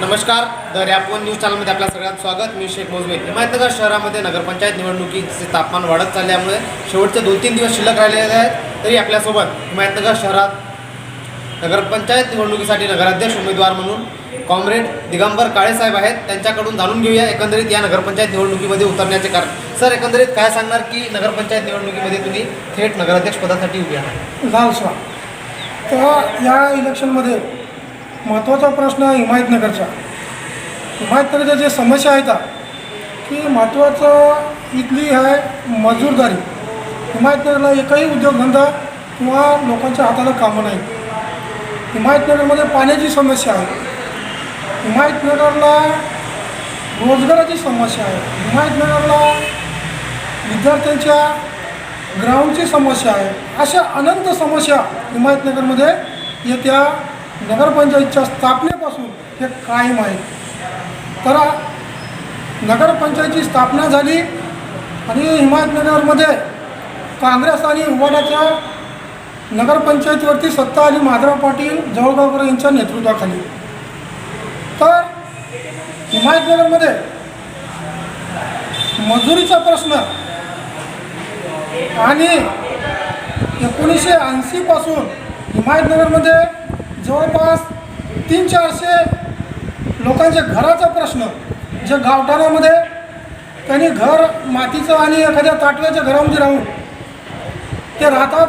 नमस्कार दर ॲपवन न्यूज चॅनलमध्ये आपल्या सगळ्यात स्वागत. मी शेख मोजमे हिमायतनगर शहरामध्ये नगरपंचायत निवडणुकीचे तापमान वाढत चालल्यामुळे शेवटचे दोन तीन दिवस शिल्लक राहिलेले आहेत. तरी आपल्यासोबत हिमायतनगर शहरात नगरपंचायत निवडणुकीसाठी नगराध्यक्ष उमेदवार म्हणून कॉम्रेड दिगंबर काळेसाहेब आहेत. त्यांच्याकडून जाणून घेऊया एकंदरीत या नगरपंचायत निवडणुकीमध्ये उतरण्याचे कारण. सर एकंदरीत काय सांगणार की नगरपंचायत निवडणुकीमध्ये तुम्ही थेट नगराध्यक्ष पदासाठी उभे आहात? लालसा तर या इलेक्शनमध्ये महत्त्वाचा प्रश्न आहे हिमायतनगरचा. हिमायतनगरच्या जे समस्या आहेत की महत्त्वाचं इथली आहे मजूरदारी. हिमायतनगरला एकही उद्योगधंदा किंवा लोकांच्या हाताला कामं नाही हिमायतनगरमध्ये पाण्याची समस्या आहे. हिमायतनगरला रोजगाराची समस्या आहे. हिमायतनगरला विद्यार्थ्यांच्या ग्राउंडची समस्या आहे. अशा अनंत समस्या हिमायतनगरमध्ये येत्या नगरपंचायतच्या स्थापनेपासून हे कायम आहे. तर नगरपंचायतची स्थापना झाली आणि हिमायतनगरमध्ये काँग्रेस आणि उभाटाच्या नगरपंचायतीवरती सत्ता आली माधव पाटील जवळगावकर यांच्या नेतृत्वाखाली. तर हिमायतनगरमध्ये मजुरीचा प्रश्न आणि एकोणीसशे ऐंशीपासून हिमायतनगरमध्ये जवळपास तीन चारशे लोकांच्या घराचा प्रश्न जे गावठाणामध्ये त्यांनी घर मातीचं आणि एखाद्या ताटव्याच्या घरामध्ये राहून ते राहतात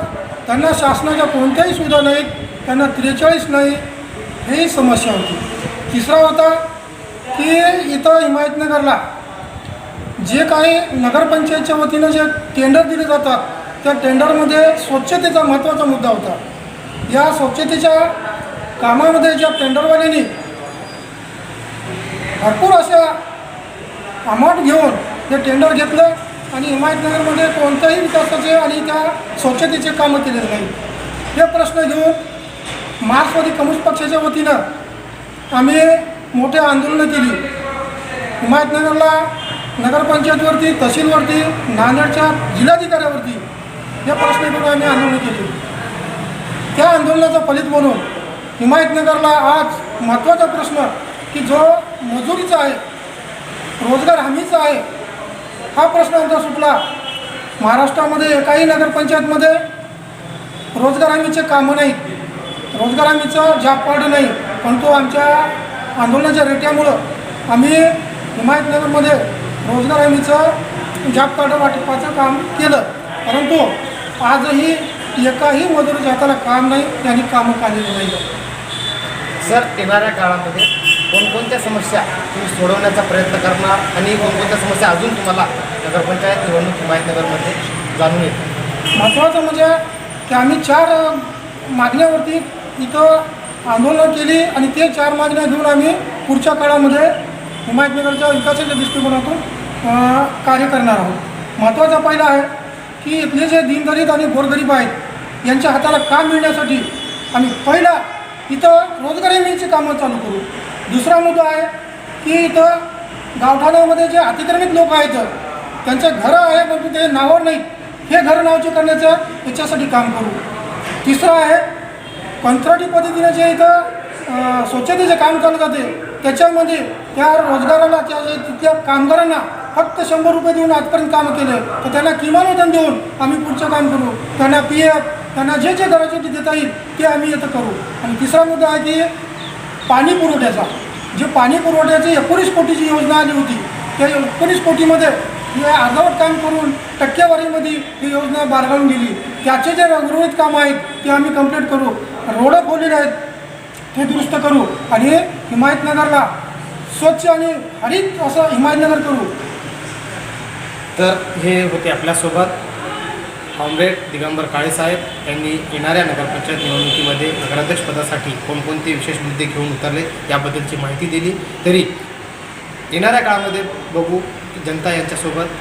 त्यांना शासनाच्या कोणत्याही सुविधा नाहीत त्यांना त्रेचाळीस नाही ही समस्या होती. तिसरा होता की इथं हिमायतनगरला जे काही नगरपंचायतच्या वतीनं जे टेंडर दिले जातात त्या टेंडरमध्ये स्वच्छतेचा महत्त्वाचा मुद्दा होता. या स्वच्छतेच्या कामामध्ये ज्या टेंडरवाल्यांनी भरपूर अशा अमाऊंट घेऊन ते टेंडर घेतलं आणि हिमायतनगरमध्ये कोणत्याही विकासाचे आणि त्या स्वच्छतेचे कामं केलेले नाही. हे प्रश्न घेऊन मार्क्सवादी कम्युनिस्ट पक्षाच्या वतीनं आम्ही मोठे आंदोलनं केली. हिमायतनगरला नगरपंचायतवरती तहसीलवरती नांदेडच्या जिल्हाधिकाऱ्यावरती हे प्रश्न घेऊन आम्ही आंदोलन केली. त्या आंदोलनाचं फलित म्हणून हिमायतनगरला आज महत्त्वाचा प्रश्न की जो मजुरीचा आहे रोजगार हमीचा आहे हा प्रश्न आमचा सुटला. महाराष्ट्रामध्ये एकाही नगरपंचायतमध्ये रोजगार हमीचे कामं नाहीत. रोजगार हमीचं जॉब कार्ड नाही. पण तो आमच्या आंदोलनाच्या रेट्यामुळं आम्ही हिमायतनगरमध्ये रोजगार हमीचं जॉब कार्ड वाटपाचं काम केलं. परंतु आजही एकाही मजुरीच्या हाताला काम नाही त्यांनी कामं काढलेली नाही सर येणाऱ्या काळामध्ये कोणकोणत्या समस्या तुम्ही सोडवण्याचा प्रयत्न करणार आणि कोणकोणत्या समस्या अजून तुम्हाला नगरपंचायत निवडणूक हिमायतनगरमध्ये जाणून येतील? महत्त्वाचं म्हणजे की आम्ही चार मागण्यावरती इथं आंदोलनं केली आणि ते चार मागण्या घेऊन आम्ही पुढच्या काळामध्ये हिमायतनगरच्या विकासाच्या दृष्टिकोनातून कार्य करणार आहोत. महत्त्वाचा पहिला आहे की इथले जे दीनदलित आणि गोरगरीब आहेत यांच्या हाताला काम मिळण्यासाठी आम्ही पहिला इथं रोजगार हमीची कामं चालू करू. दुसरा मुद्दा आहे की इथं गावठाणामध्ये जे अतिक्रमित लोक आहेत त्यांचे घरं आहे परंतु ते नावावर नाही हे घर नावचे करण्याचं याच्यासाठी काम करू. तिसरं आहे कंत्राटी पद्धतीने जे इथं स्वच्छतेचे काम चालू जाते त्याच्यामध्ये त्या रोजगाराला त्या तिथल्या कामगारांना फक्त शंभर रुपये देऊन आजपर्यंत कामं केले तर त्यांना किमान वेतन देऊन आम्ही पुढचं काम करू. त्यांना पी एफ त्यांना जे जे गरजेचे देता येईल ते आम्ही इथं करू. आणि तिसरा मुद्दा आहे की पाणी पुरवठ्याचा. जे पाणी पुरवठ्याची एकोणीस कोटीची योजना आली होती त्या एकोणीस कोटीमध्ये हे अर्धवट काम करून टक्केवारीमध्ये ही योजना बारगाळून गेली. त्याचे जे उर्वरित कामं आहेत ते आम्ही कंप्लीट करू. रोडं खोलेले आहेत ते दुरुस्त करू. आणि हिमायतनगरला स्वच्छ आणि हरित असं हिमायतनगर करू. तर हे होते आपल्यासोबत. कॉम्रेड दिगंबर काळेसाहेब यांनी येणाऱ्या नगरपंचायत निवडणुकीमध्ये नगराध्यक्षपदासाठी कोणकोणते विशेष मुद्दे घेऊन उतरले याबद्दलची माहिती दिली. तरी येणाऱ्या काळामध्ये बघू जनता यांच्यासोबत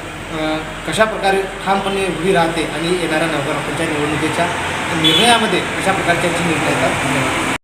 कशा प्रकारे ठामपणे उभी राहते आणि येणाऱ्या नगरपंचायत निवडणुकीच्या निर्णयामध्ये कशा प्रकारचे निर्णय येतात. धन्यवाद.